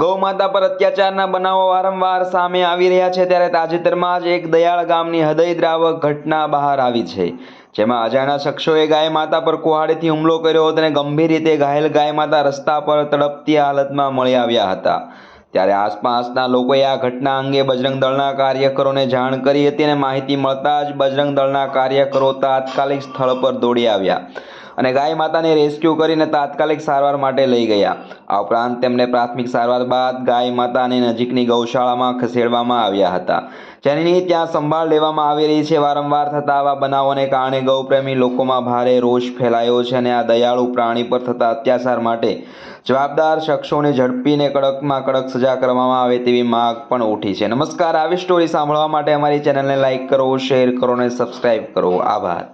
ગૌમાતા પર અત્યાચારના બનાવો વારંવાર સામે આવી રહ્યા છે, ત્યારે તાજેતરમાં જ એક દયાળ ગામની હૃદયદ્રાવક ઘટના બહાર આવી છે, જેમાં અજાણ્યા શખ્સોએ ગાય માતા પર કુહાડીથી હુમલો કર્યો હતો અને ગંભીર રીતે ઘાયલ ગાય માતા રસ્તા પર તડપતી હાલતમાં મળી આવ્યા હતા. ત્યારે આસપાસના લોકોએ આ ઘટના અંગે બજરંગ દળના કાર્યકરોને જાણ કરી હતી અને માહિતી મળતા જ બજરંગ દળના કાર્યકરો તાત્કાલિક સ્થળ પર દોડી આવ્યા. અને ગાય માતાને રેસ્ક્યુ કરીને તાત્કાલિક સારવાર માટે લઈ ગયા. આ ઉપરાંત તેમને પ્રાથમિક સારવાર બાદ ગાય માતાને નજીકની ગૌશાળામાં ખસેડવામાં આવ્યા હતા. જેની ત્યાં સંભાળ લેવામાં આવી રહી છે. વારંવાર થતા આવા બનાવોને કારણે ગૌપ્રેમી લોકોમાં ભારે રોષ ફેલાયો છે અને આ દયાળુ પ્રાણી પર થતા અત્યાચાર માટે જવાબદાર શખ્સોને ઝડપીને કડકમાં કડક સજા કરવામાં આવે તેવી માંગ પણ ઉઠી છે. નમસ્કાર. આવી સ્ટોરી સાંભળવા માટે અમારી ચેનલને લાઇક કરો શેર કરો અને સબસ્ક્રાઇબ કરો. આભાર.